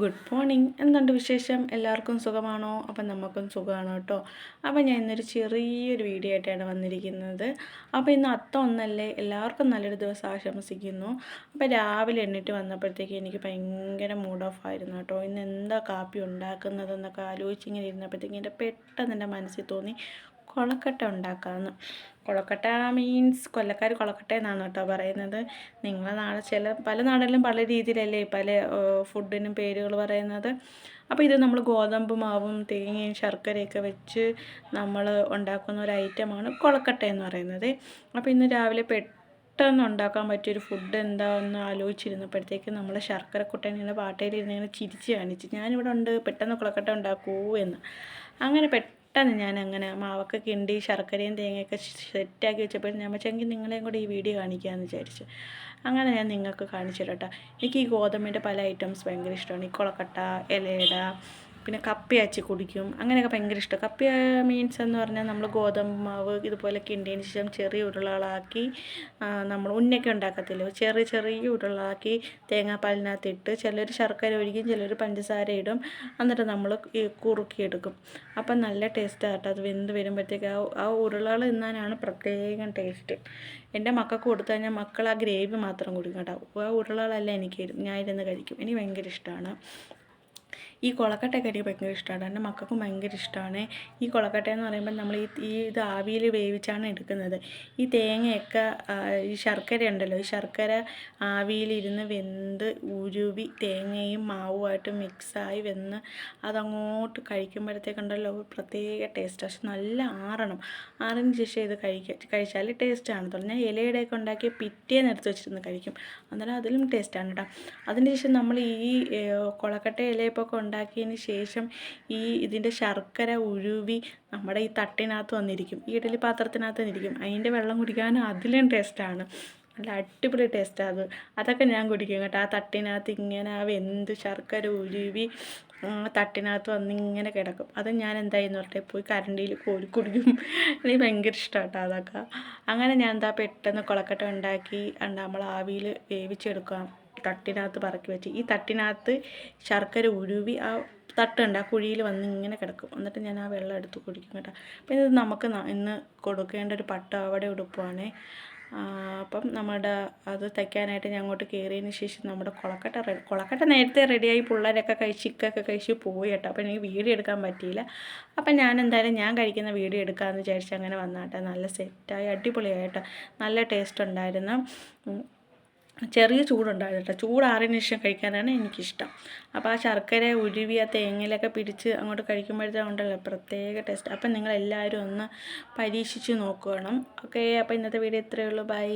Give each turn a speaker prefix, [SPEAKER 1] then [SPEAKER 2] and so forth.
[SPEAKER 1] Good morning. എന്തുണ്ട് വിശേഷം? എല്ലാവർക്കും സുഖമാണോ? അപ്പം നമുക്കും സുഖമാണ് കേട്ടോ. അപ്പം ഞാൻ ഇന്നൊരു ചെറിയൊരു വീഡിയോ ആയിട്ടാണ് വന്നിരിക്കുന്നത്. അപ്പോൾ ഇന്ന് അത്ത ഒന്നല്ലേ? എല്ലാവർക്കും നല്ലൊരു ദിവസം ആശംസിക്കുന്നു. അപ്പോൾ രാവിലെ എണ്ണിട്ട് വന്നപ്പോഴത്തേക്ക് എനിക്ക് ഭയങ്കര മൂഡ് ഓഫ് ആയിരുന്നു കേട്ടോ. ഇന്ന് എന്താ കാപ്പി ഉണ്ടാക്കുന്നതെന്നൊക്കെ ആലോചിച്ചിങ്ങനെ ഇരുന്നപ്പോഴത്തേക്ക് എന്റെ പെട്ടെന്ന് എന്റെ മനസ്സിൽ തോന്നി കൊളക്കട്ട ഉണ്ടാക്കാമെന്ന് കൊളക്കട്ട മീൻസ് കൊല്ലക്കാർ കൊളക്കട്ട എന്നാണ് കേട്ടോ പറയുന്നത്. നിങ്ങളെ നാളെ ചില പല നാടുകളിലും പല രീതിയിലല്ലേ പല ഫുഡിനും പേരുകൾ പറയുന്നത്. അപ്പോൾ ഇത് നമ്മൾ ഗോതമ്പ് മാവും തേങ്ങയും ശർക്കരയൊക്കെ വെച്ച് നമ്മൾ ഉണ്ടാക്കുന്ന ഒരു ഐറ്റമാണ് കൊളക്കട്ട എന്ന് പറയുന്നത്. അപ്പോൾ ഇന്ന് രാവിലെ പെട്ടെന്ന് ഉണ്ടാക്കാൻ പറ്റിയൊരു ഫുഡ് എന്താണെന്ന് ആലോചിച്ചിരുന്നപ്പോഴത്തേക്ക് നമ്മൾ ശർക്കര കുട്ടനിങ്ങനെ പാട്ടയിലിരുന്ന് ഇങ്ങനെ ചിരിച്ച് കാണിച്ച് ഞാനിവിടെ ഉണ്ട് പെട്ടെന്ന് കൊളക്കട്ട ഉണ്ടാക്കൂ എന്ന്. അങ്ങനെ പെട്ടെന്ന് പെട്ടെന്ന് ഞാൻ അങ്ങനെ മാവൊക്കെ കിണ്ടി ശർക്കരയും തേങ്ങയൊക്കെ സെറ്റാക്കി വെച്ചപ്പോൾ ഞാൻ വെച്ചെങ്കിൽ നിങ്ങളെയും കൂടി ഈ വീഡിയോ കാണിക്കാമെന്ന് വിചാരിച്ചു. അങ്ങനെ ഞാൻ നിങ്ങൾക്ക് കാണിച്ചു തരാം എനിക്ക് ഈ ഗോതമ്പിന്റെ പല ഐറ്റംസ് ഭയങ്കര ഇഷ്ടമാണ് ഈ കൊളക്കട്ട ഇലയിട പിന്നെ കപ്പ അച്ചി കുടിക്കും. അങ്ങനെയൊക്കെ ഭയങ്കര ഇഷ്ടം. കപ്പ മീൻസ് എന്ന് പറഞ്ഞാൽ നമ്മൾ ഗോതമ്പ് മാവ് ഇതുപോലെ കിണ്ടിയതിന് ശേഷം ചെറിയ ഉരുളകളാക്കി നമ്മൾ ഉന്നൊക്കെ ഉണ്ടാക്കത്തില്ല? ചെറിയ ചെറിയ ഉരുളകളാക്കി തേങ്ങാപ്പാലിനകത്തിട്ട് ചിലർ ശർക്കര ഒഴിക്കും ചിലർ പഞ്ചസാര ഇടും. എന്നിട്ട് നമ്മൾ കുറുക്കിയെടുക്കും. അപ്പം നല്ല ടേസ്റ്റ് ആട്ടോ അത് വെന്ത് വരുമ്പോഴത്തേക്ക് ആ ആ ഉരുളകൾ തിന്നാനാണ് പ്രത്യേകം ടേസ്റ്റ് എന്റെ മക്കൾക്ക് കൊടുത്തു കഴിഞ്ഞാൽ മക്കൾ ആ ഗ്രേവി മാത്രം കുടിക്കും കേട്ടോ. ആ ഉരുളകളെല്ലാം എനിക്ക് ഞാൻ കഴിക്കും. എനിക്ക് ഭയങ്കര ഇഷ്ടമാണ് ഈ കൊളക്കട്ടയൊക്കെ എനിക്ക് ഭയങ്കര ഇഷ്ടമാണ് എന്റെ മക്കൾക്കും ഭയങ്കര ഇഷ്ടമാണ് ഈ കുളക്കട്ട എന്ന് പറയുമ്പോൾ നമ്മൾ ഈ ഈ ഇത് ആവിയിൽ വേവിച്ചാണ് എടുക്കുന്നത്. ഈ തേങ്ങയൊക്കെ ഈ ശർക്കര ഉണ്ടല്ലോ ഈ ശർക്കര ആവിയിലിരുന്ന് വെന്ത് ഉരുവി തേങ്ങയും മാവുമായിട്ട് മിക്സായി വെന്ന് അതങ്ങോട്ട് കഴിക്കുമ്പോഴത്തേക്കുണ്ടല്ലോ പ്രത്യേക ടേസ്റ്റ് പക്ഷെ നല്ല ആറണം. ആറിന് ശേഷം ഇത് കഴിക്കുക കഴിച്ചാൽ ടേസ്റ്റ് ആണ്. ഞാൻ ഇലയുടെയൊക്കെ ഉണ്ടാക്കിയ പിറ്റേ എടുത്ത് വെച്ചിരുന്ന് കഴിക്കും. അന്നേരം അതിലും ടേസ്റ്റാണ് കേട്ടോ അതിന് ശേഷം നമ്മൾ ഈ കൊളക്കട്ട ഇലയപ്പൊക്കെ ഉണ്ടാക്കിയതിന് ശേഷം ഈ ഇതിന്റെ ശർക്കര ഉഴുവി നമ്മുടെ ഈ തട്ടിനകത്ത് വന്നിരിക്കും. ഈ ഇഡലി പാത്രത്തിനകത്ത് വന്നിരിക്കും. അതിന്റെ വെള്ളം കുടിക്കാൻ അതിലും ടേസ്റ്റാണ് നല്ല അടിപൊളി ടേസ്റ്റാണ് അത്. അതൊക്കെ ഞാൻ കുടിക്കും കേട്ടോ. ആ തട്ടിനകത്ത് ഇങ്ങനെ ആ വെന്ത് ശർക്കര ഉരുവി തട്ടിനകത്ത് വന്ന് ഇങ്ങനെ കിടക്കും. അത് ഞാൻ എന്തായെന്ന് പറഞ്ഞിട്ട് പോയി കരണ്ടിയിൽ കോരി കുടിക്കും. എനിക്ക് ഭയങ്കര ഇഷ്ടമാണ് കേട്ടോ അതൊക്കെ. അങ്ങനെ ഞാൻ എന്താ പെട്ടെന്ന് കുളക്കട്ട ഉണ്ടാക്കി നമ്മൾ ആവിയിൽ വേവിച്ചെടുക്കാം. തട്ടിനകത്ത് പറക്കി വെച്ച്. ഈ തട്ടിനകത്ത് ശർക്കര ഉരുവി ആ തട്ടുണ്ട് ആ കുഴിയിൽ വന്ന് ഇങ്ങനെ കിടക്കും. എന്നിട്ട് ഞാൻ ആ വെള്ളം എടുത്ത് കുടിക്കും കേട്ടോ. അപ്പം ഇത് നമുക്ക് ഇന്ന് കൊടുക്കേണ്ട ഒരു പട്ട അവിടെ ഉടുപ്പാണ് അപ്പം നമ്മുടെ അത് തയ്ക്കാനായിട്ട് ഞാൻ അങ്ങോട്ട് കയറിയതിന് ശേഷം നമ്മുടെ കുളക്കട്ട റെഡി കുളക്കട്ട നേരത്തെ റെഡിയായി പിള്ളേരൊക്കെ കഴിച്ച് ചിക്കൊക്കെ കഴിച്ച് പോയി കേട്ടോ. അപ്പം എനിക്ക് വീഡിയോ എടുക്കാൻ പറ്റിയില്ല. അപ്പം ഞാൻ എന്തായാലും ഞാൻ കഴിക്കുന്ന വീഡിയോ എടുക്കാമെന്ന് വിചാരിച്ച് അങ്ങനെ വന്നാട്ടെ നല്ല സെറ്റായി അടിപൊളിയായിട്ട് നല്ല ടേസ്റ്റ് ഉണ്ടായിരുന്നു. ചെറിയ ചൂടുണ്ടായിരുന്നു കേട്ടോ ചൂടാറിയതിന് ശേഷം കഴിക്കാനാണ് എനിക്കിഷ്ടം. അപ്പോൾ ആ ശർക്കര ഉരുവി ആ തേങ്ങയിലൊക്കെ പിടിച്ച് അങ്ങോട്ട് കഴിക്കുമ്പോഴത്തേക്കും ഉണ്ടല്ലോ പ്രത്യേക ടേസ്റ്റ് അപ്പം നിങ്ങളെല്ലാവരും ഒന്ന് പരീക്ഷിച്ച് നോക്കണം ഓക്കെ അപ്പോൾ ഇന്നത്തെ വീഡിയോ ഇത്രയേ ഉള്ളൂ. ബൈ